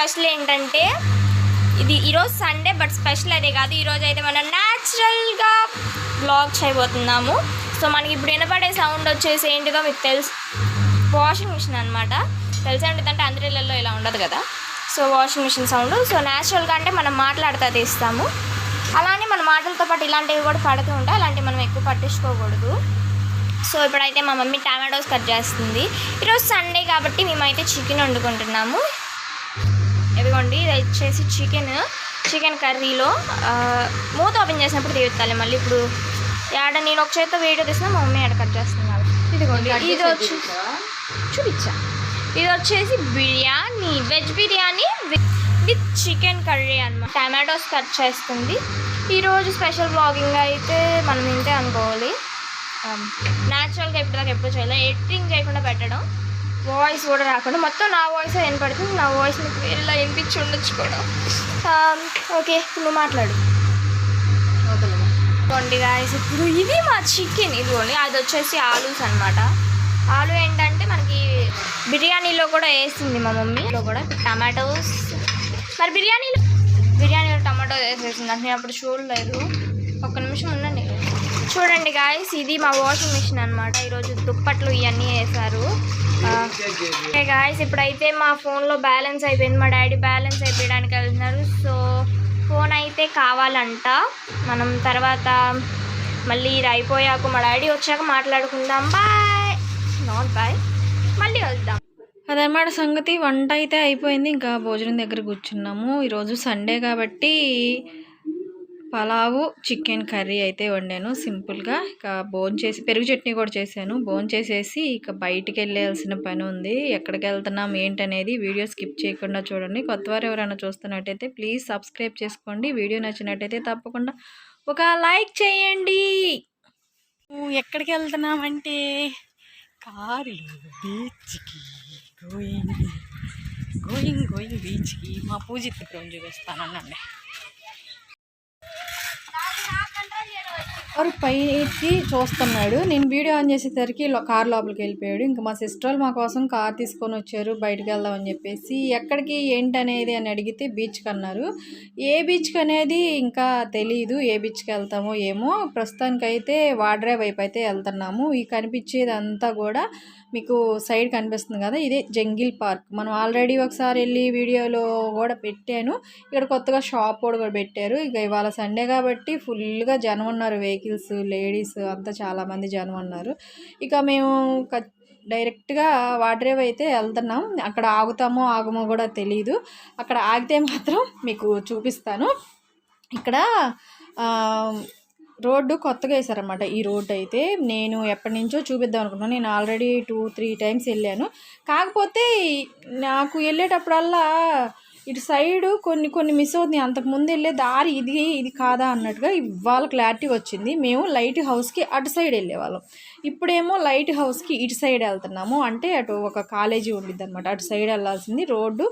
Special ఏంటంటే ఇది ఈరోజు సండే బట్ స్పెషల్ అదే కాదు. ఈరోజు అయితే మనం న్యాచురల్గా బ్లాగ్ చేయబోతున్నాము. సో మనకి ఇప్పుడు వినపడే సౌండ్ వచ్చేసి ఏంటిదో మీకు తెలుసు. వాషింగ్ మిషన్ అనమాట తెలిసే ఉంటుంది అంటే అందరిళ్ళల్లో ఇలా ఉండదు కదా. So washing machine sound so న్యాచురల్గా అంటే మనం మాట్లాడుతూ తీస్తాము అలానే మన మాటలతో పాటు ఇలాంటివి కూడా పడుతూ ఉంటాయి అలాంటివి మనం ఎక్కువ పట్టించుకోకూడదు. సో ఇప్పుడైతే మా మమ్మీ టమాటోస్ కట్ చేస్తుంది. ఈరోజు సండే కాబట్టి మేమైతే చికెన్ వండుకుంటున్నాము. ఇదిగోండి ఇది వచ్చేసి చికెన్ చికెన్ కర్రీలో మూత ఓపెన్ చేసినప్పుడు తీయొత్తాలి మళ్ళీ ఇప్పుడు. ఆడ నేను ఒక చేతితో వీడియో తీసినా మా మమ్మీ ఆడ కట్ చేస్తున్నారు ఇదిగోండి ఇది వచ్చి చూపించా. ఇది వచ్చేసి biryani veg biryani with chicken curry అన్నమాట. టమాటోస్ కట్ చేస్తుంది. ఈరోజు స్పెషల్ బ్లాగింగ్ అయితే మనం ఇంతే అనుకోవాలి. న్యాచురల్గా ఎప్పటిదాకా ఎప్పుడు చేయలేదు ఎడిటింగ్ చేయకుండా పెట్టడం. వాయిస్ కూడా రాకుండా మొత్తం నా వాయిస్ వినపడుతుంది. నా వాయిస్ మీకు వేరేలా వినిపించి ఉండొచ్చు కూడా. ఓకే నువ్వు మాట్లాడు. ఇదిగోండి గాయస్ ఇప్పుడు ఇది మా చికెన్ ఇదిగోండి. అది వచ్చేసి ఆలూస్ అనమాట ఆలు ఏంటంటే మనకి బిర్యానీలో కూడా వేసింది మా మమ్మీలో కూడా టమాటోస్. మరి బిర్యానీలో బిర్యానీలో టమాటో వేసేసింది అంటే నేను అప్పుడు చూడలేదు. ఒక్క నిమిషం ఉండండి. చూడండి గాయస్ ఇది మా వాషింగ్ మిషన్ అనమాట ఈరోజు దుప్పట్లు ఇవన్నీ వేశారు. గాయస్ ఇప్పుడైతే మా ఫోన్లో బ్యాలెన్స్ అయిపోయింది. మా డాడీ బ్యాలెన్స్ అయిపోయడానికి వెళ్తున్నారు. సో ఫోన్ అయితే కావాలంట. మనం తర్వాత మళ్ళీ ఇది అయిపోయాక మా డాడీ వచ్చాక మాట్లాడుకుందాం. బాయ్ నాట్ బాయ్ మళ్ళీ వద్దాం అదనమాట సంగతి. వంట అయితే అయిపోయింది. ఇంకా భోజనం దగ్గర కూర్చున్నాము. ఈరోజు సండే కాబట్టి పలావు చికెన్ కర్రీ అయితే వండాను. సింపుల్గా ఇక బోన్ చేసి పెరుగు చట్నీ కూడా చేశాను. బోన్ చేసేసి ఇక బయటికి వెళ్ళాల్సిన పని ఉంది. ఎక్కడికి వెళ్తున్నాం ఏంటనేది వీడియో స్కిప్ చేయకుండా చూడండి. కొత్త వారు ఎవరైనా చూస్తున్నట్టయితే ప్లీజ్ సబ్స్క్రైబ్ చేసుకోండి. వీడియో నచ్చినట్టయితే తప్పకుండా ఒక లైక్ చేయండి. ఎక్కడికి వెళ్తున్నామంటే కారులో బీచ్కి గోయింగ్ గోయింగ్ గోయింగ్ బీచ్కి మా పూజిత్ ఇప్పుడు చూపిస్తానండి you వారు పైకి చూస్తున్నాడు. నేను వీడియో ఆన్ చేసేసరికి కార్ లోపలికి వెళ్ళిపోయాడు. ఇంకా మా సిస్టర్ మా కోసం కార్ తీసుకొని వచ్చారు. బయటకు వెళ్దాం అని చెప్పేసి ఎక్కడికి ఏంటనేది అని అడిగితే బీచ్కి అన్నారు. ఏ బీచ్కి అనేది ఇంకా తెలియదు ఏ బీచ్కి వెళ్తామో ఏమో. ప్రస్తుతానికైతే వాడ్రే వైపు అయితే వెళ్తున్నాము. ఈ కనిపించేదంతా కూడా మీకు సైడ్ కనిపిస్తుంది కదా ఇదే జంగిల్ పార్క్. మనం ఆల్రెడీ ఒకసారి వెళ్ళి వీడియోలో కూడా పెట్టాను. ఇక్కడ కొత్తగా షాప్ కూడా కూడా పెట్టారు. ఇక ఇవాళ సండే కాబట్టి ఫుల్గా జనం ఉన్నారు. వెహికల్స్ లేడీస్ అంతా చాలామంది జనం ఉన్నారు. ఇక మేము క- డైరెక్ట్గా వాడ్రేవ్ అయితే వెళ్తున్నాం. అక్కడ ఆగుతామో ఆగమో కూడా తెలియదు అక్కడ ఆగితే మాత్రం మీకు చూపిస్తాను. ఇక్కడ రోడ్డు కొత్తగా వేసారనమాట ఈ రోడ్డు అయితే. నేను ఎప్పటి నుంచో చూపిద్దాం అనుకున్నాను నేను ఆల్రెడీ టూ త్రీ టైమ్స్ వెళ్ళాను. కాకపోతే నాకు వెళ్ళేటప్పుడల్లా ఇటు సైడ్ కొన్ని కొన్ని మిస్ అవుతున్నాయి. అంతకుముందు వెళ్ళే దారి ఇది ఇది కాదా అన్నట్టుగా ఇవాళ క్లారిటీ వచ్చింది. మేము లైట్ హౌస్కి అటు సైడ్ వెళ్ళేవాళ్ళం. ఇప్పుడేమో లైట్ హౌస్కి ఇటు సైడ్ వెళ్తున్నాము. అంటే అటు ఒక కాలేజీ ఉండిద్ది అనమాట అటు సైడ్ వెళ్ళాల్సింది. రోడ్డు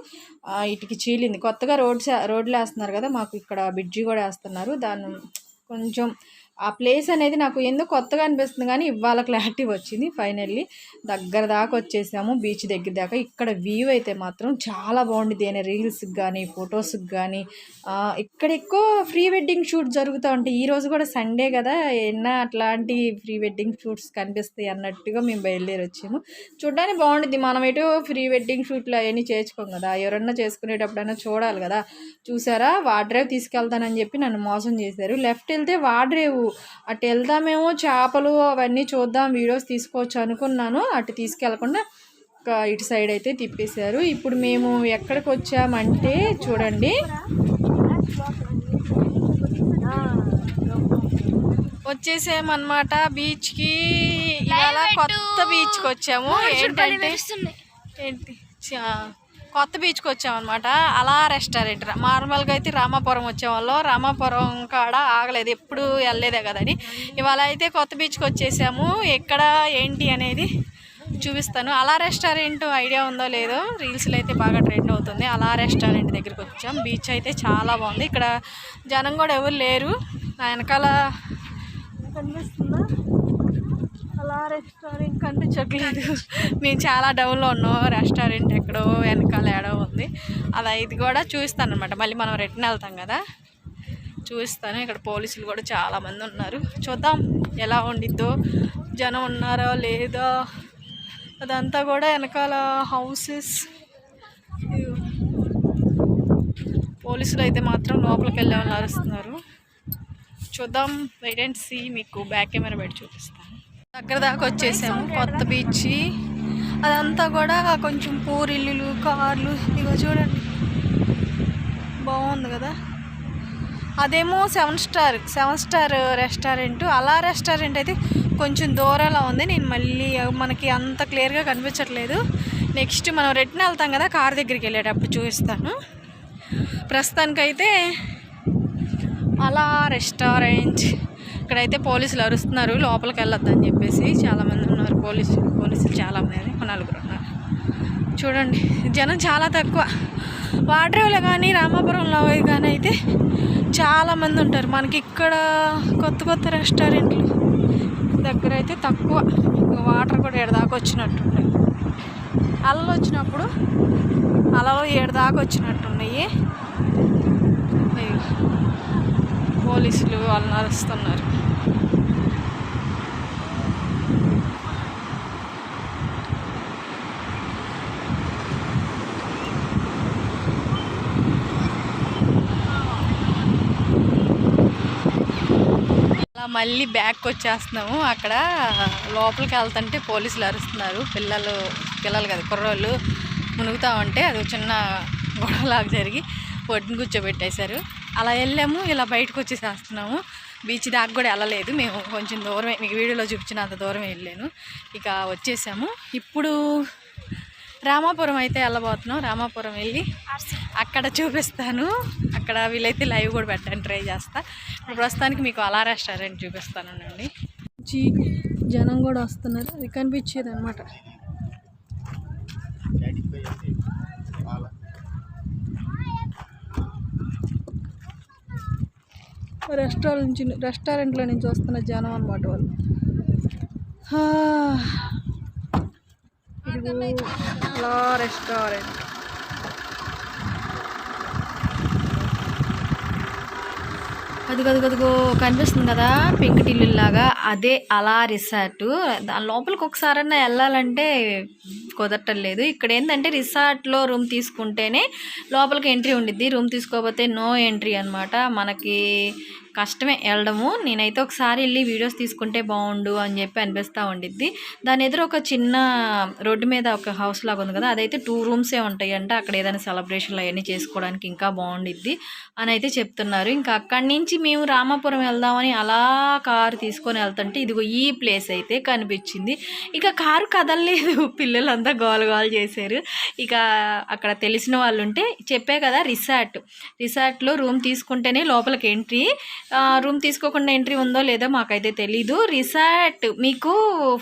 ఇటుకి చీలింది. కొత్తగా రోడ్స్ రోడ్లు వేస్తున్నారు కదా మాకు ఇక్కడ బ్రిడ్జి కూడా వేస్తున్నారు. దాన్ని కొంచెం ఆ ప్లేస్ అనేది నాకు ఎందుకు కొత్తగా అనిపిస్తుంది కానీ ఇవాళ క్లారిటీ వచ్చింది ఫైనల్లీ. దగ్గర దాకా వచ్చేసాము బీచ్ దగ్గర దాకా. ఇక్కడ వ్యూ అయితే మాత్రం చాలా బాగుంటుంది అయినా రీల్స్కి కానీ ఫొటోస్కి కానీ ఇక్కడ ఎక్కువ ప్రీ వెడ్డింగ్ షూట్ జరుగుతూ ఉంటాయి ఈరోజు కూడా సండే కదా ఎన్న అట్లాంటి ప్రీ వెడ్డింగ్ షూట్స్ కనిపిస్తాయి అన్నట్టుగా మేము బయలుదేరి వచ్చాము. చూడడానికి బాగుంటుంది మనం ఎటు ప్రీ వెడ్డింగ్ షూట్లు అవన్నీ చేసుకోం కదా. ఎవరన్నా చేసుకునేటప్పుడైనా చూడాలి కదా. చూసారా? వాడ్రేవ్ తీసుకెళ్తానని చెప్పి నన్ను మోసం చేశారు. లెఫ్ట్ వెళ్తే వాడ్రేవు అటు వెళ్దామేమో చేపలు అవన్నీ చూద్దాం వీడియోస్ తీసుకోవచ్చు అనుకున్నాను. అటు తీసుకెళ్ళకుండా ఒక ఇటు సైడ్ అయితే తిప్పేశారు. ఇప్పుడు మేము ఎక్కడికి వచ్చామంటే చూడండి. వచ్చేసామన్నమాట బీచ్కి. ఇవాళ కొత్త బీచ్కి వచ్చాము. ఏంటంటే ఏంటి? కొత్త బీచ్కి వచ్చామన్నమాట. అలా రెస్టారెంట్ నార్మల్గా అయితే రామాపురం వచ్చేవాళ్ళం. రామాపురం కాడ ఆగలేదు. ఎప్పుడు వెళ్ళలేదే కదని ఇవాళ అయితే కొత్త బీచ్కి వచ్చేసాము. ఎక్కడ ఏంటి అనేది చూపిస్తాను. అలా రెస్టారెంట్ ఐడియా ఉందో లేదో రీల్స్లో అయితే బాగా ట్రెండ్ అవుతుంది. అలా రెస్టారెంట్ దగ్గరికి వచ్చాం. బీచ్ అయితే చాలా బాగుంది. ఇక్కడ జనం కూడా ఎవరు లేరు. వెనకాల కనిపిస్తుంది. అలా రెస్టారెంట్ కనిపించట్లేదు. మేము చాలా డౌన్లో ఉన్నాం. రెస్టారెంట్ ఎక్కడో వెనకాల ఏడో ఉంది. అలా ఇది కూడా చూస్తాను అనమాట మళ్ళీ మనం రిటర్న్ వెళ్తాం కదా? చూస్తాను. ఇక్కడ పోలీసులు కూడా చాలామంది ఉన్నారు. చూద్దాం ఎలా ఉండిద్దో. జనం ఉన్నారో లేదా? అదంతా కూడా వెనకాల హౌసెస్ పోలీసులు అయితే మాత్రం లోపలికి వెళ్ళామని అరుస్తున్నారు. చూద్దాం. వెయిట్ అండ్ సీ మీకు బ్యాక్ కెమెరా పెట్టి చూపిస్తాను దగ్గర దాకా వచ్చేసాము కొత్త బీచ్. అదంతా కూడా కొంచెం పూరిల్లులు కార్లు ఇగో చూడండి. బాగుంది కదా? అదేమో seven star seven star restaurant. అలా రెస్టారెంట్ అయితే కొంచెం దూరంలో ఉంది. నేను మళ్ళీ మనకి అంత క్లియర్గా కనిపించట్లేదు. నెక్స్ట్ మనం రిటర్న్ వెళ్తాం కదా కార్ దగ్గరికి వెళ్ళేటప్పుడు చూపిస్తాను. ప్రస్తుతానికైతే అలా రెస్టారెంట్. ఇక్కడైతే పోలీసులు అరుస్తున్నారు లోపలికి వెళ్ళొద్దని చెప్పేసి చాలామంది ఉన్నారు. పోలీసులు పోలీసులు చాలామంది నలుగురు ఉన్నారు. చూడండి జనం చాలా తక్కువ. వాడ్రేవులో కానీ రామాపురంలో కానీ అయితే చాలామంది ఉంటారు. మనకి ఇక్కడ కొత్త కొత్త రెస్టారెంట్లు దగ్గర అయితే తక్కువ. వాటర్ కూడా ఏడదాకా వచ్చినట్టున్నాయి. అలలు వచ్చినప్పుడు అలలు ఏడదాకా వచ్చినట్టున్నాయి ఇగో పోలీసులు వాళ్ళని నడుస్తున్నారు అలా మళ్ళీ బ్యాక్ వచ్చేస్తున్నాము. అక్కడ లోపలికి వెళ్తుంటే పోలీసులు అరుస్తున్నారు. పిల్లలు పిల్లలు కదా కుర్రోళ్ళు మునుగుతా ఉంటే అది చిన్న గొడవలాగా జరిగి ఒడ్డుని కూర్చోబెట్టేశారు. అలా వెళ్ళాము ఇలా బయటకు వచ్చేసేస్తున్నాము. బీచ్ దాకా కూడా వెళ్ళలేదు. మేము కొంచెం దూరమే మీకు వీడియోలో చూపించినంత దూరం వెళ్ళాను. ఇక వచ్చేసాము. ఇప్పుడు రామాపురం అయితే వెళ్ళబోతున్నాం. రామాపురం వెళ్ళి అక్కడ చూపిస్తాను. అక్కడ వీలైతే లైవ్ కూడా పెట్టడానికి ట్రై చేస్తా. ఇప్పుడు ప్రస్తుతానికి మీకు అలా రెస్టారెంట్ చూపిస్తానండి జనం కూడా వస్తున్నారు. అది కనిపించేది అనమాట రెస్టారెంట్ నుంచి రెస్టారెంట్లో నుంచి వస్తున్న జనం అనమాట వాళ్ళు. హా. రెస్టారెంట్. అది గది కనిపిస్తుంది కదా పెంకుటిల్లు లాగా అదే అలా రిసార్ట్. దాని లోపలికి ఒకసారన్నా వెళ్ళాలంటే కుదరటం లేదు. ఇక్కడ ఏంటంటే రిసార్ట్లో రూమ్ తీసుకుంటేనే లోపలికి ఎంట్రీ ఉండిద్ది. రూమ్ తీసుకోకపోతే నో ఎంట్రీ అనమాట మనకి కష్టమే వెళ్ళడము. నేనైతే ఒకసారి వెళ్ళి వీడియోస్ తీసుకుంటే బాగుండు అని చెప్పి అనిపిస్తూ ఉండిద్ది. దాని ఎదురు ఒక చిన్న రోడ్డు మీద ఒక హౌస్ లాగా ఉంది కదా అదైతే టూ రూమ్సే ఉంటాయి అంటే అక్కడ ఏదైనా సెలబ్రేషన్లు అవన్నీ చేసుకోవడానికి ఇంకా బాగుండిద్ది అని అయితే చెప్తున్నారు. ఇంకా అక్కడి నుంచి మేము రామాపురం వెళ్దామని అలా కారు తీసుకొని వెళ్తుంటే ఇదిగో ఈ ప్లేస్ అయితే కనిపించింది. ఇక కారు కదలలేదు. పిల్లలంతా గోల గోల చేశారు. ఇక అక్కడ తెలిసిన వాళ్ళు ఉంటే చెప్పే కదా రిసార్ట్. రిసార్ట్లో రూమ్ తీసుకుంటేనే లోపలికి ఎంట్రీ. రూమ్ తీసుకోకుండా ఎంట్రీ ఉందో లేదో మాకైతే తెలీదు. రిసార్ట్ మీకు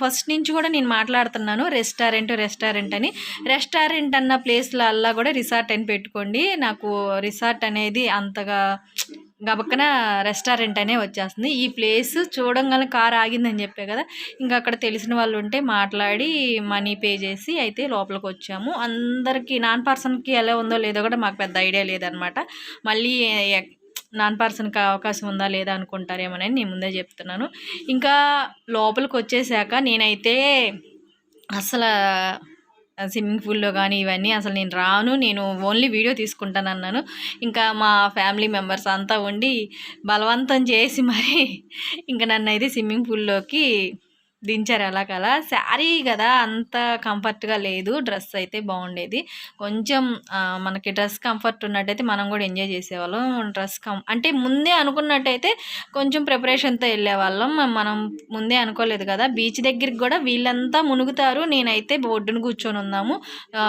ఫస్ట్ నుంచి కూడా నేను మాట్లాడుతున్నాను. రెస్టారెంట్ రెస్టారెంట్ అని. రెస్టారెంట్ అన్న ప్లేస్లల్లా కూడా రిసార్ట్ అని పెట్టుకోండి. నాకు రిసార్ట్ అనేది అంతగా గబక్కన రెస్టారెంట్ అనే వచ్చేస్తుంది. ఈ ప్లేస్ చూడంగానే కార్ ఆగిందని చెప్పే కదా. ఇంకా అక్కడ తెలిసిన వాళ్ళు ఉంటే మాట్లాడి మనీ పే చేసి అయితే లోపలికి వచ్చాము. అందరికీ నాన్ పర్సన్కి ఎలా ఉందో లేదో కూడా మాకు పెద్ద ఐడియా లేదనమాట. మళ్ళీ నాన్ పర్సన్కి అవకాశం ఉందా లేదా అనుకుంటారేమోనని నేను ముందే చెప్తున్నాను. ఇంకా లోపలికి వచ్చేసాక నేనైతే అసలు స్విమ్మింగ్ పూల్లో కానీ ఇవన్నీ అసలు నేను రాను. నేను ఓన్లీ వీడియో తీసుకుంటాను అన్నాను. ఇంకా మా ఫ్యామిలీ మెంబర్స్ అంతా ఉండి బలవంతం చేసి మరి ఇంకా నన్ను అయితే స్విమ్మింగ్ పూల్లోకి దించారు అలాగలా శారీ కదా అంత కంఫర్ట్గా లేదు. డ్రెస్ అయితే బాగుండేది. కొంచెం మనకి డ్రెస్ కంఫర్ట్ ఉన్నట్టయితే మనం కూడా ఎంజాయ్ చేసేవాళ్ళం. డ్రెస్ కం అంటే ముందే అనుకున్నట్టయితే కొంచెం ప్రిపరేషన్తో వెళ్ళేవాళ్ళం. మనం ముందే అనుకోలేదు కదా. బీచ్ దగ్గరికి కూడా వీళ్ళంతా మునుగుతారు. నేనైతే ఒడ్డున కూర్చొని ఉన్నాము.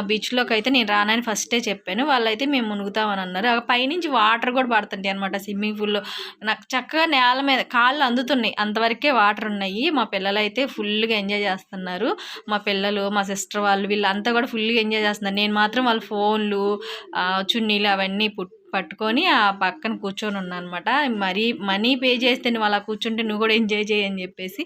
బీచ్లోకి అయితే నేను రానని ఫస్టే చెప్పాను. వాళ్ళైతే మేము మునుగుతామని అన్నారు. పైనుంచి వాటర్ కూడా పడుతుంటాయి అనమాట స్విమ్మింగ్ పూల్లో. నాకు చక్కగా నేల మీద కాళ్ళు అందుతున్నాయి. అంతవరకే వాటర్ ఉన్నాయి. మా పిల్లలైతే అయితే ఫుల్గా ఎంజాయ్ చేస్తున్నారు. మా పిల్లలు మా సిస్టర్ వాళ్ళు వీళ్ళంతా కూడా ఫుల్గా ఎంజాయ్ చేస్తున్నారు. నేను మాత్రం వాళ్ళ ఫోన్లు చున్నీలు అవన్నీ పుట్ పట్టుకొని ఆ పక్కన కూర్చొని ఉన్నాను అనమాట మరీ మనీ పే చేస్తే నువ్వు అలా కూర్చుంటే నువ్వు కూడా ఎంజాయ్ చేయని చెప్పేసి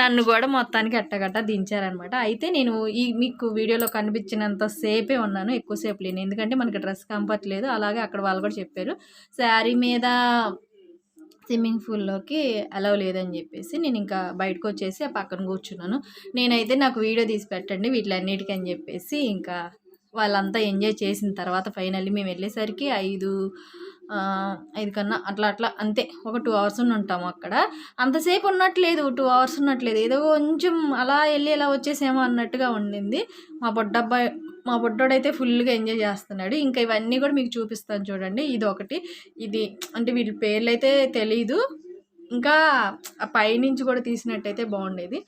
నన్ను కూడా మొత్తానికి అట్టగట్ట దించారనమాట అయితే నేను ఈ మీకు వీడియోలో కనిపించినంత సేపే ఉన్నాను ఎక్కువసేపు లేను. ఎందుకంటే మనకి డ్రెస్ కంఫర్ట్ లేదు. అలాగే అక్కడ వాళ్ళు కూడా చెప్పారు శారీ మీద స్విమ్మింగ్ పూల్లోకి అలవ్ లేదని చెప్పేసి నేను ఇంకా బయటకు వచ్చేసి ఆ పక్కన కూర్చున్నాను. నేనైతే నాకు వీడియో తీసి పెట్టండి వీటిలన్నిటికీ అని చెప్పేసి ఇంకా వాళ్ళంతా ఎంజాయ్ చేసిన తర్వాత ఫైనల్లీ మేము వెళ్ళేసరికి ఐదు ఐదు కన్నా అట్లా అట్లా అంతే. ఒక టూ అవర్స్ ఉంటాము అక్కడ. అంతసేపు ఉన్నట్లేదు టూ అవర్స్ ఉన్నట్లేదు. ఏదో కొంచెం అలా వెళ్ళి ఇలా వచ్చేసేమో అన్నట్టుగా ఉండింది. మా బొడ్డబ్బాయి మా బొడ్డోడైతే ఫుల్గా ఎంజాయ్ చేస్తున్నాడు. ఇంకా ఇవన్నీ కూడా మీకు చూపిస్తాను చూడండి. ఇది ఒకటి. ఇది అంటే వీళ్ళ పేర్లు అయితే తెలీదు. ఇంకా పైనుంచి కూడా తీసినట్టయితే బాగుండేది.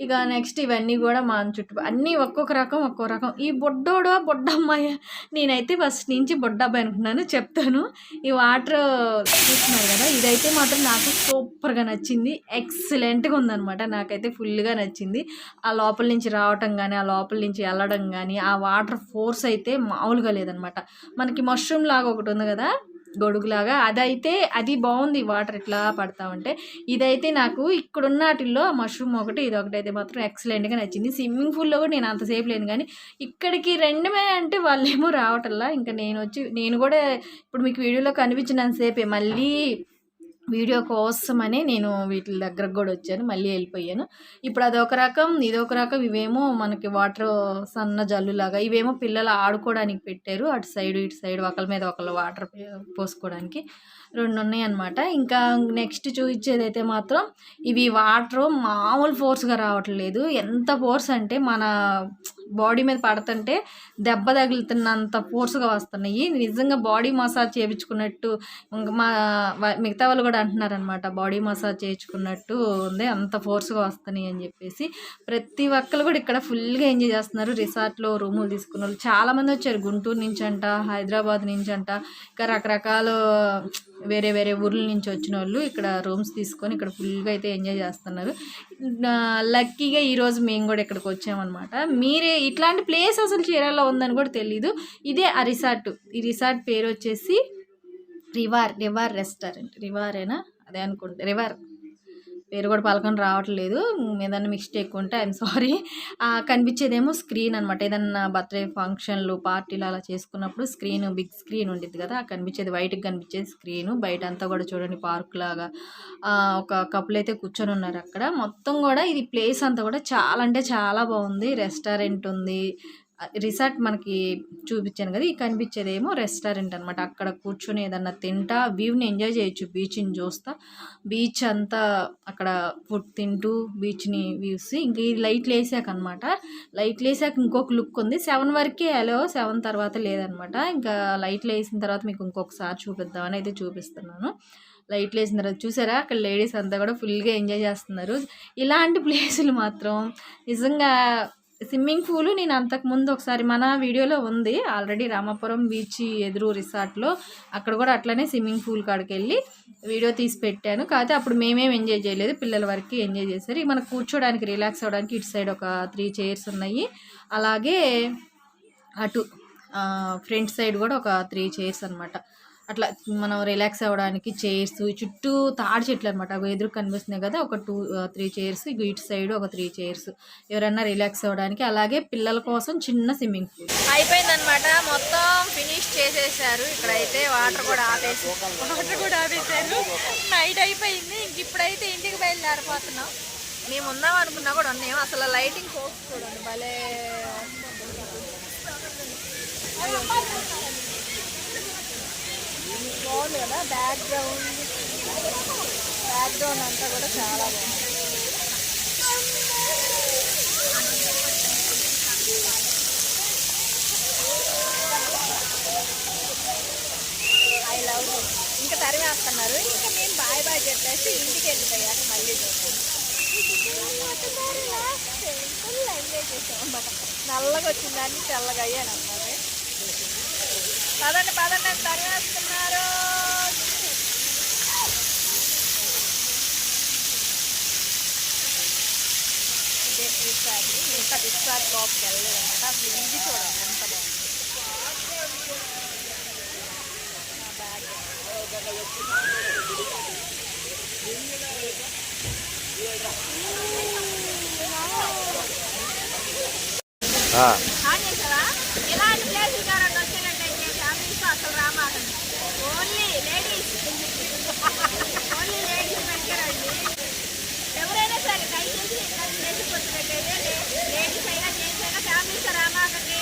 ఇక నెక్స్ట్ ఇవన్నీ కూడా మా చుట్టూ అన్నీ ఒక్కొక్క రకం ఒక్కో రకం. ఈ బొడ్డోడు బొడ్డమ్మాయి నేనైతే ఫస్ట్ నుంచి బొడ్డబ్బాయి అనుకున్నాను చెప్తాను. ఈ వాటర్ చూస్తున్నారు కదా ఇదైతే మాత్రం నాకు సూపర్గా నచ్చింది. ఎక్సలెంట్గా ఉందన్నమాట. నాకైతే ఫుల్గా నచ్చింది. ఆ లోపల నుంచి రావటం కానీ ఆ లోపల నుంచి వెళ్ళడం కానీ ఆ వాటర్ ఫోర్స్ అయితే మామూలుగా లేదనమాట మనకి మష్రూమ్ లాగా ఒకటి ఉంది కదా గొడుగులాగా. అదైతే అది బాగుంది వాటర్ ఇట్లా పడతా ఉంటే ఇదైతే నాకు ఇక్కడున్న వాటిల్లో మష్రూమ్ ఒకటి ఇది ఒకటి అయితే మాత్రం ఎక్సలెంట్గా నచ్చింది. స్విమ్మింగ్ పూల్లో కూడా నేను అంతసేపు లేను కానీ ఇక్కడికి రెండమే అంటే వాళ్ళేమో రావటంలా. ఇంకా నేను వచ్చి నేను కూడా ఇప్పుడు మీకు వీడియోలో కనిపించినంతసేపే మళ్ళీ వీడియో కోసమనే నేను వీటి దగ్గరకు కూడా వచ్చాను మళ్ళీ వెళ్ళిపోయాను. ఇప్పుడు అదొక రకం ఇదొక రకం ఇవేమో మనకి వాటర్ సన్న జల్లులాగా ఇవేమో పిల్లలు ఆడుకోవడానికి పెట్టారు. అటు సైడ్ ఇటు సైడ్ ఒకళ్ళ మీద ఒకళ్ళు వాటర్ పోసుకోవడానికి రెండు ఉన్నాయి అన్నమాట. ఇంకా నెక్స్ట్ చూపించేది అయితే మాత్రం ఇవి వాటర్ మామూలు ఫోర్స్గా రావట్లేదు. ఎంత ఫోర్స్ అంటే మన బాడీ మీద పడుతుంటే దెబ్బ తగులుతున్నంత ఫోర్స్గా వస్తున్నాయి. నిజంగా బాడీ మసాజ్ చేయించుకున్నట్టు ఇంకా మా మిగతా వాళ్ళు కూడా అంటున్నారనమాట. బాడీ మసాజ్ చేయించుకున్నట్టు ఉంది. అంత ఫోర్స్గా వస్తున్నాయి అని చెప్పేసి. ప్రతి ఒక్కరు కూడా ఇక్కడ ఫుల్గా ఎంజాయ్ చేస్తున్నారు. రిసార్ట్లో రూములు తీసుకున్న వాళ్ళు. చాలామంది వచ్చారు. గుంటూరు నుంచి అంట హైదరాబాద్ నుంచి అంట ఇంకా రకరకాల వేరే వేరే ఊర్ల నుంచి వచ్చిన వాళ్ళు ఇక్కడ రూమ్స్ తీసుకొని ఇక్కడ ఫుల్గా అయితే ఎంజాయ్ చేస్తున్నారు. లక్కీగా ఈరోజు మేము కూడా ఇక్కడికి వచ్చామన్నమాట మీరే ఇట్లాంటి ప్లేస్ అసలు చీరాల్లో ఉందని కూడా తెలీదు. ఇదే ఆ రిసార్ట్. ఈ రిసార్ట్ పేరు వచ్చేసి రివార్ రివార్ రెస్టారెంట్. రివారేనా? అదే అనుకుంటా. రివార్. పేరు కూడా పలకని రావట్లేదు. ఏదన్నా మిస్టేక్ ఉంటే ఐఎమ్ సారీ. కనిపించేదేమో స్క్రీన్ అనమాట ఏదన్నా బర్త్డే ఫంక్షన్లు పార్టీలు అలా చేసుకున్నప్పుడు స్క్రీన్ బిగ్ స్క్రీన్ ఉండిద్ది కదా. ఆ కనిపించేది వైట్కి కనిపించేది స్క్రీన్. బయట అంతా కూడా చూడండి పార్క్ లాగా. ఒక కపుల్ అయితే కూర్చొని ఉన్నారు అక్కడ. మొత్తం కూడా ఇది ప్లేస్ అంతా కూడా చాలా అంటే చాలా బాగుంది. రెస్టారెంట్ ఉంది. రిసార్ట్ మనకి చూపించాను కదా ఈ కనిపించేదేమో రెస్టారెంట్ అనమాట అక్కడ కూర్చొని ఏదన్నా తింటా వ్యూని ఎంజాయ్ చేయొచ్చు. బీచ్ని చూస్తా. బీచ్ అంతా అక్కడ ఫుడ్ తింటూ బీచ్ని వ్యూస్. ఇంకా ఈ లైట్లు వేసాక అనమాట లైట్లు వేసాక ఇంకొక లుక్ ఉంది. సెవెన్ వరకే హలో సెవెన్ తర్వాత లేదనమాట ఇంకా లైట్లు వేసిన తర్వాత మీకు ఇంకొకసారి చూపిద్దామని అయితే చూపిస్తున్నాను. లైట్లు వేసిన తర్వాత చూసారా? అక్కడ లేడీస్ అంతా కూడా ఫుల్గా ఎంజాయ్ చేస్తున్నారు. ఇలాంటి ప్లేసులు మాత్రం నిజంగా స్విమ్మింగ్ పూల్ నేను అంతకుముందు ఒకసారి మన వీడియోలో ఉంది. ఆల్రెడీ రామాపురం బీచ్ ఎదురు రిసార్ట్లో అక్కడ కూడా అట్లనే స్విమ్మింగ్ పూల్ కాడికి వెళ్ళి వీడియో తీసి పెట్టాను. కాకపోతే అప్పుడు మేమేం ఎంజాయ్ చేయలేదు. పిల్లల వరకు ఎంజాయ్ చేశారు. మనకు కూర్చోడానికి రిలాక్స్ అవ్వడానికి ఇటు సైడ్ ఒక త్రీ చైర్స్ ఉన్నాయి. అలాగే అటు ఫ్రంట్ సైడ్ కూడా ఒక త్రీ చైర్స్ అనమాట అట్లా మనం రిలాక్స్ అవ్వడానికి చైర్స్ చుట్టూ తాడి చెట్లు అనమాట అవి ఎదురు కనిపిస్తున్నాయి కదా ఒక టూ త్రీ చైర్స్ ఇటు సైడ్ ఒక త్రీ చైర్స్ ఎవరైనా రిలాక్స్ అవ్వడానికి అలాగే పిల్లల కోసం చిన్న స్విమ్మింగ్ పూల్ అయిపోయిందనమాట మొత్తం ఫినిష్ చేసేసారు. ఇక్కడైతే వాటర్ కూడా ఆపేసి వాటర్ కూడా ఆపేసారు. నైట్ అయిపోయింది. ఇంక ఇప్పుడైతే ఇంటికి బయలుదేరిపోతున్నాం మేము ఉందాం అనుకున్నా కూడా ఉన్నాము అసలు లైటింగ్ ఫోక్స్ చూడండి భలే. బాగుంది కదా బ్యాక్గ్రౌండ్ బ్యాక్గ్రౌండ్ అంతా కూడా చాలా బాగుంది ఐ లవ్ ఇంకా తరిమేస్తున్నారు. ఇంకా మేము బాయ్ బాయ్ చెప్పేసి ఇంటికి వెళ్ళిపోయాక మళ్ళీ ఫుల్ ఎంజాయ్ చేసాం నల్లగా వచ్చిందని తెల్లగా అయ్యాను Ah. Hanya salah. Ilan dia sekarang. Only ladies. Only ladies పెట్టారండి ఎవరైనా సరే దయచేసి ఇట్లాంటి ప్లేసులకు వచ్చినట్టయితే లేడీస్ అయినా జెంట్స్ అయినా ఫ్యామిలీస్ రామాకండి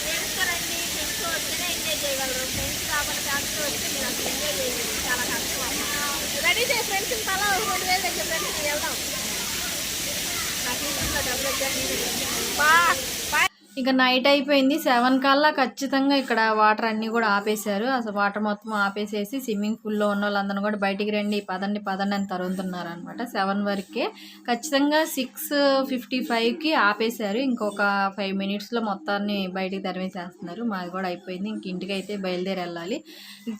ఫ్రెండ్స్తో రండి ఫ్రెండ్స్ వస్తేనే ఎంజాయ్ చేయగలరు. ఫ్రెండ్స్ కాబట్టి ఫ్యామిలీతో వస్తే మీరు అసలు ఎంజాయ్ చేయలేదు చాలా కష్టం రెడీ చేసి ఫ్రెండ్స్. తలా ఒక రెండు వేలు దగ్గర ఫ్రెండ్స్ వెళ్దాం. నాకు ఇంట్లో డబ్బులు వచ్చాక బా. ఇక నైట్ అయిపోయింది. సెవెన్ కల్లా ఖచ్చితంగా ఇక్కడ వాటర్ అన్నీ కూడా ఆపేశారు. అసలు వాటర్ మొత్తం ఆపేసేసి స్విమ్మింగ్ పూల్లో ఉన్న వాళ్ళందరూ కూడా బయటికి రండి పదండి పదండి అని తరుగుతున్నారు అనమాట సెవెన్ వరకే ఖచ్చితంగా సిక్స్ ఫిఫ్టీ ఫైవ్కి ఆపేశారు. ఇంకొక ఫైవ్ మినిట్స్లో మొత్తాన్ని బయటికి తరిమేసేస్తున్నారు. మాది కూడా అయిపోయింది. ఇంక ఇంటికి అయితే బయలుదేరి వెళ్ళాలి.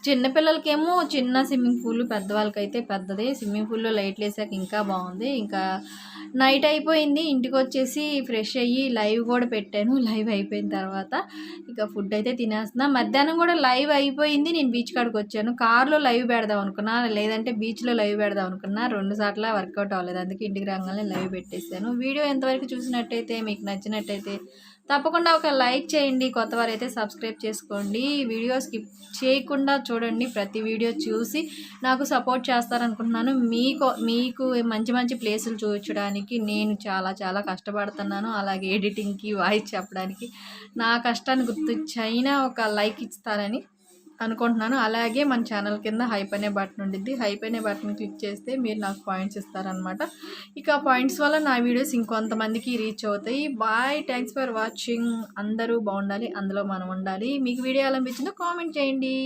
చిన్నపిల్లలకేమో చిన్న స్విమ్మింగ్ పూల్ పెద్దవాళ్ళకైతే పెద్దదే. స్విమ్మింగ్ పూల్లో లైట్లు వేసాక ఇంకా బాగుంది. ఇంకా నైట్ అయిపోయింది. ఇంటికి వచ్చేసి ఫ్రెష్ అయ్యి లైవ్ కూడా పెట్టాను. లైవ్ అయిపోయిన తర్వాత ఇక ఫుడ్ అయితే తినేస్తున్నా. మధ్యాహ్నం కూడా లైవ్ అయిపోయింది. నేను బీచ్ కాడికి వచ్చాను. కార్లో లైవ్ పెడదాం అనుకున్నా. లేదంటే బీచ్లో లైవ్ పెడదాం అనుకున్నా. రెండు సార్లు వర్కౌట్ అవ్వలేదు. అందుకే ఇంటికి రాగానే లైవ్ పెట్టేశాను. వీడియో ఎంతవరకు చూసినట్టయితే మీకు నచ్చినట్టయితే తప్పకుండా ఒక లైక్ చేయండి కొత్త వారైతే సబ్స్క్రైబ్ చేసుకోండి. వీడియో స్కిప్ చేయకుండా చూడండి ప్రతి వీడియో చూసి నాకు సపోర్ట్ చేస్తారనుకుంటున్నాను. మీకు మీకు మంచి మంచి ప్లేసులు చూపించడానికి నేను చాలా చాలా కష్టపడుతున్నాను. అలాగే ఎడిటింగ్కి వాయిస్ చెప్పడానికి నా కష్టాన్ని గుర్తించైనా ఒక లైక్ ఇస్తారని అనుకుంటున్నాను. అలాగే మన ఛానల్ కింద హైప్ అనే బటన్ ఉండిద్ది. హైప్ అనే బటన్ క్లిక్ చేస్తే మీరు నాకు పాయింట్స్ ఇస్తారనమాట ఇక ఆ పాయింట్స్ వల్ల నా వీడియోస్ ఇంకొంతమందికి రీచ్ అవుతాయి. బాయ్. Thanks for watching. అందరూ బాగుండాలి. అందులో మనం ఉండాలి. మీకు వీడియో అనిపించిందో కామెంట్ చేయండి.